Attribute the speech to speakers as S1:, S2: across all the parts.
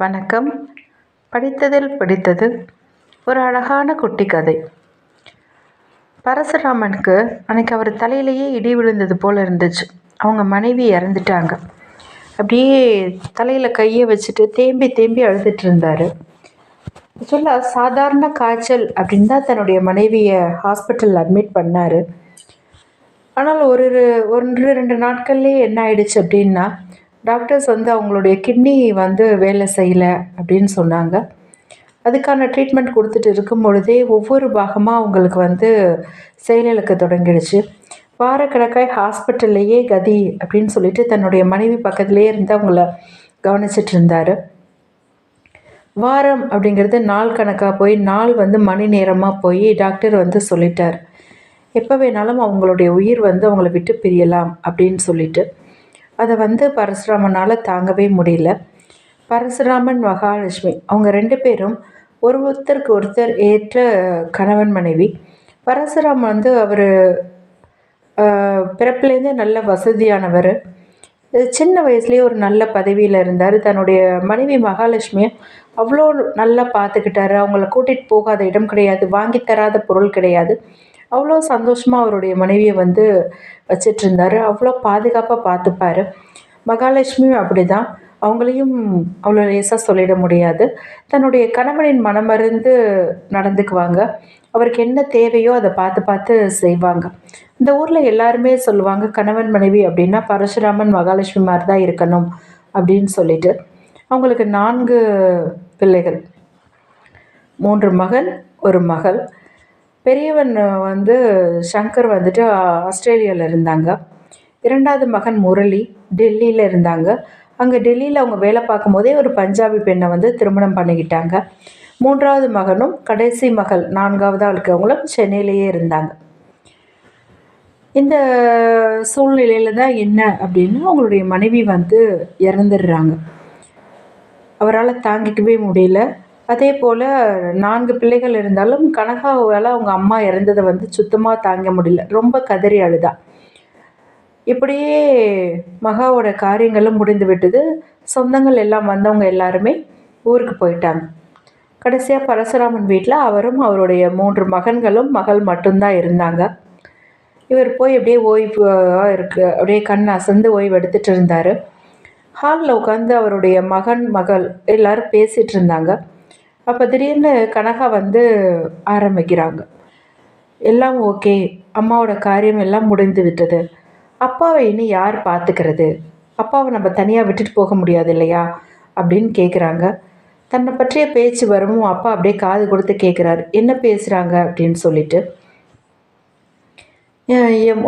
S1: வணக்கம். படித்ததில் பிடித்தது ஒரு அழகான குட்டி கதை. பரசுராமனுக்கு அன்னைக்கு அவர் தலையிலேயே இடி விழுந்தது போல் இருந்துச்சு. அவங்க மனைவி இறந்துட்டாங்க. அப்படியே தலையில் கையை வச்சுட்டு தேம்பி தேம்பி அழுதுட்டு இருந்தார். சொல்ல சாதாரண காய்ச்சல் அப்படின்னு தான் தன்னுடைய மனைவியை ஹாஸ்பிட்டலில் அட்மிட் பண்ணார். ஆனால் ஒரு ஒன்று ரெண்டு நாட்கள்லேயே என்ன ஆயிடுச்சு அப்படின்னா டாக்டர்ஸ் வந்து அவங்களுடைய கிட்னி வந்து வேலை செய்யலை அப்படின்னு சொன்னாங்க. அதுக்கான ட்ரீட்மெண்ட் கொடுத்துட்டு இருக்கும் பொழுதே ஒவ்வொரு பாகமாக அவங்களுக்கு வந்து செயலிழக்க தொடங்கிடுச்சு. வாரக்கணக்காய் ஹாஸ்பிட்டல்லையே கதி அப்படின்னு சொல்லிட்டு தன்னுடைய மனைவி பக்கத்துலேயே இருந்து அவங்கள கவனிச்சிட்டு இருந்தார். வாரம் அப்படிங்கிறது நாள் கணக்காக போய் நாள் வந்து மணி நேரமாக போய் டாக்டர் வந்து சொல்லிட்டார். எப்போ வேணாலும் அவங்களுடைய உயிர் வந்து அவங்கள விட்டு பிரியலாம் அப்படின்னு சொல்லிட்டு. அதை வந்து பரசுராமனால் தாங்கவே முடியல. பரசுராமன் மகாலட்சுமி அவங்க ரெண்டு பேரும் ஒரு ஒருத்தருக்கு ஒருத்தர் ஏற்ற கணவன் மனைவி. பரசுராமன் வந்து அவர் பிறப்புலேருந்தே நல்ல வசதியானவர். சின்ன வயசுலேயே ஒரு நல்ல பதவியில் இருந்தார். தன்னுடைய மனைவி மகாலட்சுமியை அவ்வளோ நல்லா பார்த்துக்கிட்டாரு. அவங்கள கூட்டிகிட்டு போகாத இடம் கிடையாது. வாங்கி தராத பொருள் கிடையாது. அவ்வளோ சந்தோஷமாக அவருடைய மனைவியை வந்து வச்சிட்ருந்தாரு. அவ்வளோ பாதுகாப்பாக பார்த்துப்பாரு மகாலட்சுமியும் அப்படி தான் அவங்களையும் அவ்வளோ லேசாக சொல்லிட முடியாது. தன்னுடைய கணவனின் மனமருந்து நடந்துக்குவாங்க. அவருக்கு என்ன தேவையோ அதை பார்த்து பார்த்து செய்வாங்க. இந்த ஊரில் எல்லாருமே சொல்லுவாங்க கணவன் மனைவி அப்படின்னா பரசுராமன் மகாலட்சுமி மாதிரி தான் இருக்கணும் அப்படின்னு சொல்லிட்டு. அவங்களுக்கு நான்கு பிள்ளைகள். மூன்று மகன் ஒரு மகள். பெரியவன் வந்து சங்கர் வந்துட்டு ஆஸ்திரேலியாவில் இருந்தாங்க. இரண்டாவது மகன் முரளி டெல்லியில் இருந்தாங்க. அங்கே டெல்லியில் அவங்க வேலை பார்க்கும் போதே ஒரு பஞ்சாபி பெண்ணை வந்து திருமணம் பண்ணிக்கிட்டாங்க. மூன்றாவது மகனும் கடைசி மகள் நான்காவதாக இருக்கிறவங்களும் சென்னையிலேயே இருந்தாங்க. இந்த சூழ்நிலையில் தான் என்ன அப்படின்னா அவங்களுடைய மனைவி வந்து இறந்துடுறாங்க. அவரால் தாங்கிக்கவே முடியல. அதே போல் நான்கு பிள்ளைகள் இருந்தாலும் கனகாவால் அவங்க அம்மா இறந்ததை வந்து சுத்தமாக தாங்க முடியல. ரொம்ப கதறி அழுதா. இப்படியே மகாவோட காரியங்களும் முடிந்து விட்டது. சொந்தங்கள் எல்லாம் வந்தவங்க எல்லாருமே ஊருக்கு போயிட்டாங்க. கடைசியாக பரசுராமன் வீட்டில் அவரும் அவருடைய மூன்று மகன்களும் மகள் மட்டும்தான் இருந்தாங்க. இவர் போய் அப்படியே ஓய்வு இருக்கு. அப்படியே கண் அசந்து ஓய்வு எடுத்துகிட்டு இருந்தார். ஹாலில் உட்காந்து அவருடைய மகன் மகள் எல்லோரும் பேசிகிட்டு இருந்தாங்க. அப்போ திடீர்னு கனகா வந்து ஆரம்பிக்கிறாங்க. எல்லாம் ஓகே அம்மாவோட காரியம் எல்லாம் முடிந்து விட்டது. அப்பாவை இனி யார் பார்த்துக்கிறது? அப்பாவை நம்ம தனியாக விட்டுட்டு போக முடியாது இல்லையா? அப்படின்னு கேட்குறாங்க தன்னை பற்றிய பேச்சு வரவும் அப்பா அப்படியே காது கொடுத்து கேட்குறாரு என்ன பேசுகிறாங்க அப்படின்னு சொல்லிட்டு.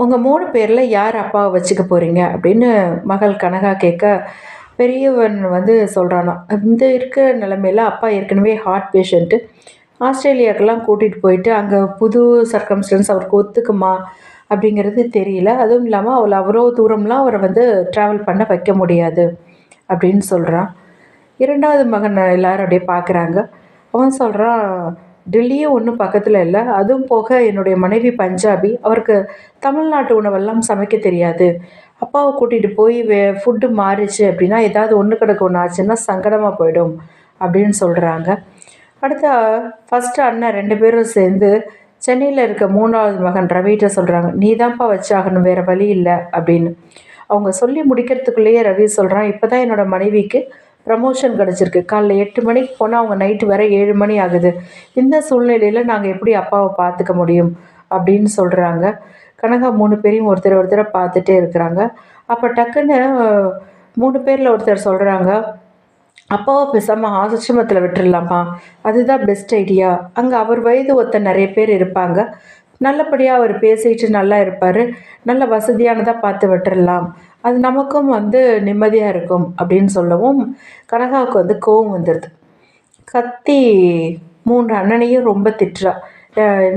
S1: உங்கள் மூணு பேரில் யார் அப்பாவை வச்சுக்க போகிறீங்க அப்படின்னு மகள் கனகா கேட்க பெரியவன் வந்து சொல்கிறானா இந்த இருக்கிற நிலமையில அப்பா ஏற்கனவே ஹார்ட் பேஷண்ட்டு ஆஸ்திரேலியாவுக்கெல்லாம் கூட்டிகிட்டு போயிட்டு அங்கே புது சர்க்கம்ஸ்டன்ஸ் அவருக்கு ஒத்துக்குமா அப்படிங்கிறது தெரியல. அதுவும் இல்லாமல் அவள் அவ்வளோ தூரம்லாம் அவரை வந்து ட்ராவல் பண்ண வைக்க முடியாது அப்படின்னு சொல்கிறான் இரண்டாவது மகன் எல்லோரும் அப்படியே பார்க்குறாங்க அவன் சொல்கிறான் டெல்லியும் ஒன்றும் பக்கத்தில் இல்லை. அதுவும் போக என்னுடைய மனைவி பஞ்சாபி. அவருக்கு தமிழ்நாட்டு உணவெல்லாம் சமைக்க தெரியாது. அப்பாவை கூட்டிகிட்டு போய் வே ஃபுட்டு மாறிச்சு அப்படின்னா ஏதாவது ஒன்று கிடக்கு ஒன்று ஆச்சுன்னா சங்கடமாக போயிடும் அப்படின்னு சொல்கிறாங்க அடுத்த ஃபஸ்ட்டு அண்ணன் ரெண்டு பேரும் சேர்ந்து சென்னையில் இருக்க மூணாவது மகன் ரவிகிட்ட சொல்கிறாங்க நீ தான்ப்பா வச்சாகணும் வேறு வழி இல்லை அப்படின்னு. அவங்க சொல்லி முடிக்கிறதுக்குள்ளேயே ரவி சொல்கிறான் இப்போ தான் என்னோடய மனைவிக்கு ப்ரமோஷன் கிடச்சிருக்கு. காலைல எட்டு மணிக்கு போனால் அவங்க நைட்டு வர ஏழு மணி ஆகுது. இந்த சூழ்நிலையில் நாங்கள் எப்படி அப்பாவை பார்த்துக்க முடியும்? அப்படின்னு சொல்கிறாங்க கனகா மூணு பேரையும் ஒருத்தர் ஒருத்தரை பார்த்துட்டே இருக்கிறாங்க. அப்போ டக்குன்னு மூணு பேரில் ஒருத்தர் சொல்கிறாங்க அப்பாவை பேசாமல் ஆசிரமத்தில் விட்டுடலாமா அதுதான் பெஸ்ட் ஐடியா அங்கே அவர் வயது ஒத்த நிறைய பேர் இருப்பாங்க. நல்லபடியாக அவர் பேசிட்டு நல்லா இருப்பார். நல்ல வசதியானதாக பார்த்து விட்டுடலாம் அது நமக்கும் வந்து நிம்மதியாக இருக்கும் அப்படின்னு சொல்லவும் கனகாவுக்கு வந்து கோவம் வந்துடுது கத்தி மூன்று அண்ணனையும் ரொம்ப திட்டுறா.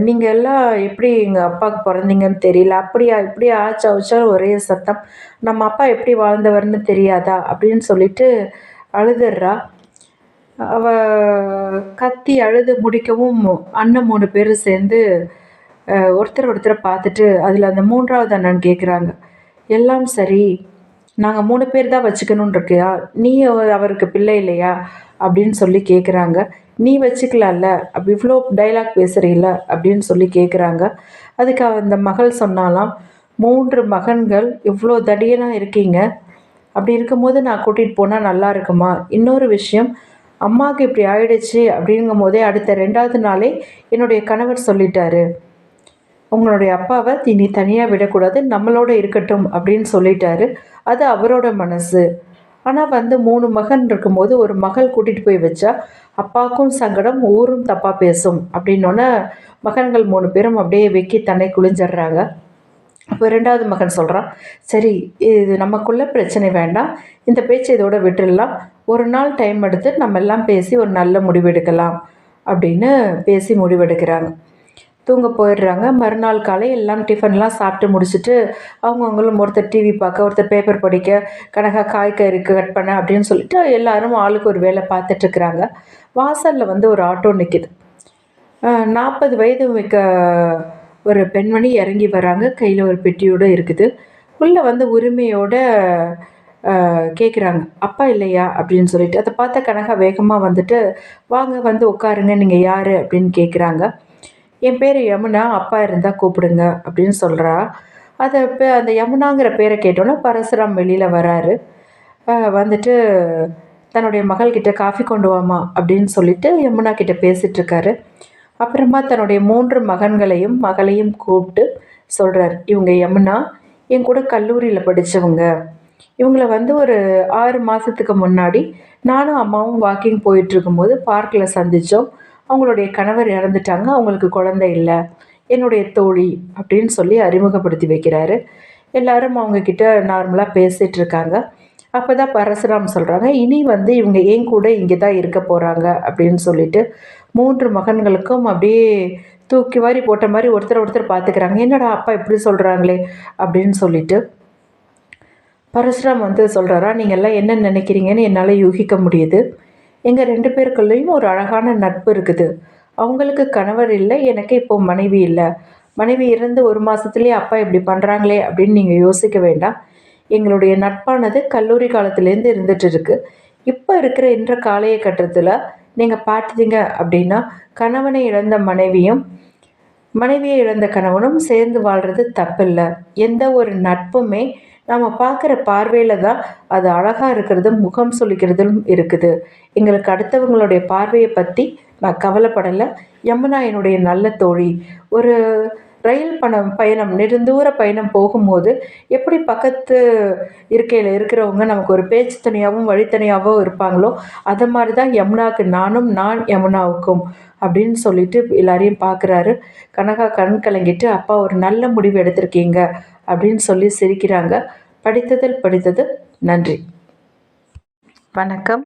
S1: நீங்கள் எல்லாம் எப்படி எங்கள் அப்பாவுக்கு பிறந்தீங்கன்னு தெரியல. அப்படியா இப்படி ஆச்சா ஆச்சா ஒரே சத்தம். நம்ம அப்பா எப்படி வாழ்ந்தவர்னு தெரியாதா? அப்படின்னு சொல்லிட்டு அழுதுடுறா அவ கத்தி அழுது முடிக்கவும் அண்ணன் மூணு பேர் சேர்ந்து ஒருத்தர் ஒருத்தரை பார்த்துட்டு அதில் அந்த மூன்றாவது அண்ணன் கேட்குறாங்க எல்லாம் சரி. நாங்கள் மூணு பேர் தான் வச்சுக்கணுன்னு இருக்கியா? நீ அவருக்கு பிள்ளை இல்லையா? அப்படின்னு சொல்லி கேட்குறாங்க நீ வச்சுக்கலாம்ல அப்படி இவ்வளோ டைலாக் பேசுகிறீல்ல அப்படின்னு சொல்லி கேட்குறாங்க அதுக்கு அந்த மகள் சொன்னாலாம் மூன்று மகன்கள் இவ்வளோ தடியனாக இருக்கீங்க. அப்படி இருக்கும்போது நான் கூட்டிகிட்டு போனால் நல்லா இருக்குமா? இன்னொரு விஷயம் அம்மாவுக்கு இப்படி ஆயிடுச்சு அப்படிங்கும் போதே அடுத்த ரெண்டாவது நாளே என்னுடைய கணவர் சொல்லிட்டாரு. உங்களுடைய அப்பாவை இனி தனியாக விடக்கூடாது நம்மளோட இருக்கட்டும் அப்படின்னு சொல்லிட்டாரு. அது அவரோட மனசு. ஆனால் வந்து மூணு மகன் இருக்கும்போது ஒரு மகள் கூட்டிகிட்டு போய் வச்சா அப்பாவுக்கும் சங்கடம் ஊரும் தப்பாக பேசும் அப்படின்னோடனே மகன்கள் மூணு பேரும் அப்படியே வெக்கி தன்னை குளிஞ்சிடுறாங்க. அப்போ ரெண்டாவது மகன் சொல்கிறான் சரி இது நமக்குள்ளே பிரச்சனை வேண்டாம். இந்த பேச்சு இதோட விட்டுடலாம். ஒரு நாள் டைம் எடுத்து நம்ம எல்லாம் பேசி ஒரு நல்ல முடிவெடுக்கலாம். அப்படின்னு பேசி முடிவெடுக்கிறாங்க. தூங்க போயிடுறாங்க. மறுநாள் காலை எல்லாம் டிஃபன்லாம் சாப்பிட்டு முடிச்சுட்டு அவங்கவுங்களும் ஒருத்தர் டிவி பார்க்க ஒருத்தர் பேப்பர் படிக்க கனகா காய்கறி கட் பண்ண அப்படின்னு சொல்லிட்டு எல்லாரும் ஆளுக்கு ஒரு வேலை பார்த்துட்ருக்குறாங்க. வாசலில் வந்து ஒரு ஆட்டோ நிற்கிது நாற்பது வயது மிக்க ஒரு பெண்மணி இறங்கி வராங்க. கையில் ஒரு பெட்டியோடு இருக்குது. உள்ளே வந்து உரிமையோட கேட்குறாங்க அப்பா இல்லையா? அப்படின்னு சொல்லிட்டு. அதை பார்த்த கனகா வேகமாக வந்துட்டு வாங்க வந்து உட்காருங்க. நீங்கள் யார்? அப்படின்னு கேட்குறாங்க என் பேர் யமுனா அப்பா இருந்தால் கூப்பிடுங்க அப்படின்னு சொல்கிறா அதை இப்போ அந்த யமுனாங்கிற பேரை கேட்டோன்னே பரசுராம் வெளியில் வராரு. வந்துட்டு தன்னுடைய மகள்கிட்ட காஃபி கொண்டு வாமா அப்படின்னு சொல்லிட்டு யமுனா கிட்ட பேசிகிட்ருக்காரு அப்புறமா தன்னுடைய மூன்று மகன்களையும் மகளையும் கூப்பிட்டு சொல்கிறார் இவங்க யமுனா என் கூட கல்லூரியில் படித்தவங்க இவங்களை வந்து ஒரு ஆறு மாதத்துக்கு முன்னாடி நானும் அம்மாவும் வாக்கிங் போயிட்டுருக்கும்போது பார்க்கில் சந்தித்தோம் அவங்களுடைய கணவர் இறந்துட்டாங்க அவங்களுக்கு குழந்தை இல்லை என்னுடைய தோழி அப்படின்னு சொல்லி அறிமுகப்படுத்தி வைக்கிறாரு. எல்லாரும் அவங்கக்கிட்ட நார்மலாக பேசிகிட்டு இருக்காங்க. அப்போ தான் பரசுராம் சொல்கிறாங்க இனி வந்து இவங்க ஏன் கூட இங்கே தான் இருக்க போகிறாங்க அப்படின்னு சொல்லிட்டு மூன்று மகன்களுக்கும் அப்படியே தூக்கி வாரி போட்ட மாதிரி ஒருத்தர் ஒருத்தர் பார்த்துக்கிறாங்க என்னடா அப்பா இப்படி சொல்கிறாங்களே அப்படின்னு சொல்லிட்டு பரசுராம் வந்து சொல்கிறாரா நீங்கள் எல்லாம் என்ன நினைக்கிறீங்கன்னு என்னால் யூகிக்க முடியுது. எங்கள் ரெண்டு பேருக்குள்ளேயும் ஒரு அழகான நட்பு இருக்குது. அவங்களுக்கு கணவர் இல்லை எனக்கு இப்போ மனைவி இல்லை. மனைவி இருந்து ஒரு மாதத்துலேயே அப்பா இப்படி பண்ணுறாங்களே அப்படின்னு நீங்கள் யோசிக்க வேண்டாம். எங்களுடைய நட்பானது கல்லூரி காலத்துலேருந்து இருந்துகிட்டு இருக்குது இப்போ இருக்கிற இன்ற காலைய கட்டத்தில் நீங்கள் பார்த்தீங்க அப்படின்னா கணவனை இழந்த மனைவியும் மனைவியை இழந்த கணவனும் சேர்ந்து வாழ்கிறது தப்பில்லை. எந்த ஒரு நட்புமே நாம் பார்க்குற பார்வையில் தான் அது அழகாக இருக்கிறதும் முகம் சொல்லிக்கிறதும் இருக்குது. எங்களுக்கு அடுத்தவங்களுடைய பார்வையை பற்றி நான் கவலைப்படலை. யமுனா என்னுடைய நல்ல தோழி. ஒரு ரயில் பணம் பயணம் நெடுந்தூர பயணம் போகும்போது எப்படி பக்கத்து இருக்கையில் இருக்கிறவங்க நமக்கு ஒரு பேச்சு தனியாகவும் வழித்தனியாகவும் இருப்பாங்களோ அதை மாதிரி தான் யமுனாவுக்கு நானும் நான் யமுனாவுக்கும் அப்படின்னு சொல்லிட்டு எல்லாரையும் பார்க்குறாரு. கனகா கண் கலங்கிட்டு அப்பா ஒரு நல்ல முடிவு எடுத்திருக்கீங்க. அப்படின்னு சொல்லி சிரிக்கிறாங்க. படித்ததில் படித்தது நன்றி. வணக்கம்.